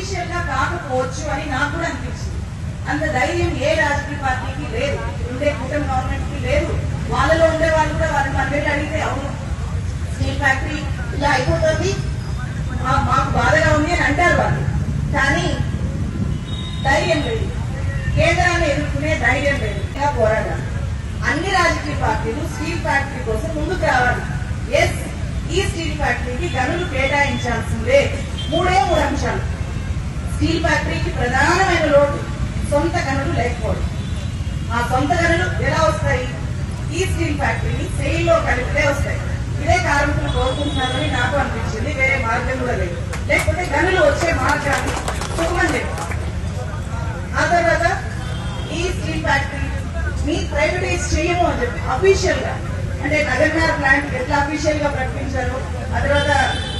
విషయంలో కాకపోవచ్చు అని నాకు కూడా అనిపించింది. అంత ధైర్యం ఏ రాజకీయ పార్టీకి లేదు. ఉండే కూటమి గవర్నమెంట్కి లేదు. వాళ్ళలో ఉండే వాళ్ళు కూడా వాళ్ళని పన్నెండు అడిగితే అవును. స్టీల్ ఫ్యాక్టరీ ఇలా అయిపోతుంది. మాకు బాధగా ఉంది అని అంటారు వాళ్ళు. కానీ ధైర్యం లేదు. కేంద్రాన్ని ఎదుర్కొనే ధైర్యం లేదు. పోరాడాలి. అన్ని రాజకీయ పార్టీలు స్టీల్ ఫ్యాక్టరీ కోసం ముందుకు రావాలి. ఎస్ ఈ స్టీల్ ఫ్యాక్టరీకి గనులు కేటాయించాల్సిందే. మూడే మూడు అంశాలు. స్టీల్ ఫ్యాక్టరీకి ప్రధానమైన లోటు సొంత గనులు లేకపోవడం. ఆ సొంత గనులు ఎలా వస్తాయి? ఈ స్టీల్ ఫ్యాక్టరీని సెయిల్లో కలిపితే వస్తాయి. ఇదే కార్మికులు కోరుకుంటున్నారని నాకు అనిపించింది. వేరే మార్గం కూడా లేదు. లేకపోతే గనులు వచ్చే మార్గాన్ని సుగమం లేదు ఆ తర్వాత ఈ స్టీల్ ఫ్యాక్టరీ మీ ప్రైవేటైజ్ చేయము అని చెప్పి అఫీషియల్గా అంటే నగర్నార్ ప్లాంట్ ఎట్లా అఫీషియల్గా ప్రకటించారు తర్వాత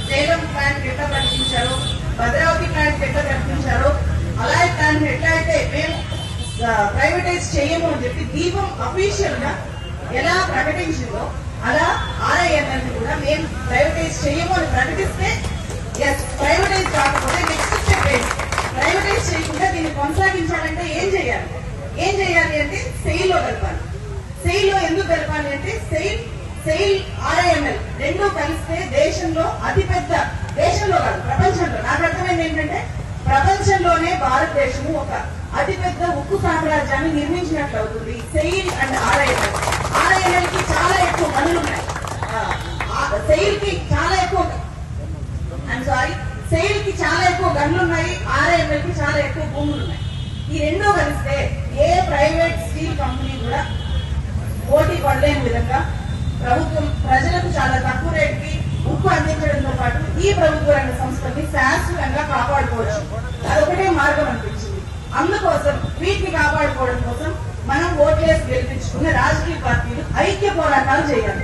సేలం ప్లాంట్ ఎట్లా ప్రకటించారు భద్రావతి ప్లాంట్ ఎట్లా ప్రకటించారు అలాగే ప్లాంట్ ఎట్లా అయితే మేము ప్రైవేటైజ్ చేయము అని చెప్పి దీపం అఫీషియల్గా ఎలా ప్రకటించిందో అలా ఆర్ఐఎన్ఎల్ కూడా మేము ప్రైవేటైజ్ చేయము అని ప్రకటిస్తే ఎస్ ప్రైవేటైజ్ కాకపోతే నెక్స్ట్ స్టెప్ ఏంటి? ప్రైవేటైజ్ చేయకుండా దీన్ని కొనసాగించాలంటే ఏం చేయాలి? ఏం చేయాలి అంటే సెయిల్లో సెయిల్లో సెయిల్లో ఎందుకు కలపాలి అంటే సెయిల్ సెయిల్ ఆర్ఐఎంఎల్ రెండు కలిస్తే దేశంలో అతిపెద్ద దేశంలో కాదు ప్రపంచంలో. నాకు అర్థమైంది ఏంటంటే ప్రపంచంలోనే భారతదేశము ఒక అతిపెద్ద ఉక్కు సామ్రాజ్యాన్ని నిర్మించినట్లు అవుతుంది. సెయిల్ అండ్ ఆర్ఐఎంఎల్ ఆలయాలకి కి చాలా ఎక్కువ పనులు ఉన్నాయి సెయిల్కి చాలా ఎక్కువ ఐమ్ సారీ సెయిల్కి చాలా ఎక్కువ గన్లు ఉన్నాయి ఆర్ఐఎంఎల్కి చాలా ఎక్కువ భూములు ఉన్నాయి ఈ రెండో కలిస్తే ఏ ప్రైవేట్ స్టీల్ కంపెనీ కూడా పోటీ పడలేని విధంగా ప్రభుత్వం ప్రజలకు చాలా తక్కువ రేటుకి ఉప్పు అందించడంతో పాటు ఈ ప్రభుత్వ రంగ సంస్థల్ని శాశ్వతంగా కాపాడు అదొకటే మార్గం అనిపించింది అందుకోసం వీటిని కాపాడుకోవడం కోసం మనం ఓట్లేసి గెలిపించుకున్న రాజకీయ పార్టీలు ఐక్య పోరాటాలు చేయాలి.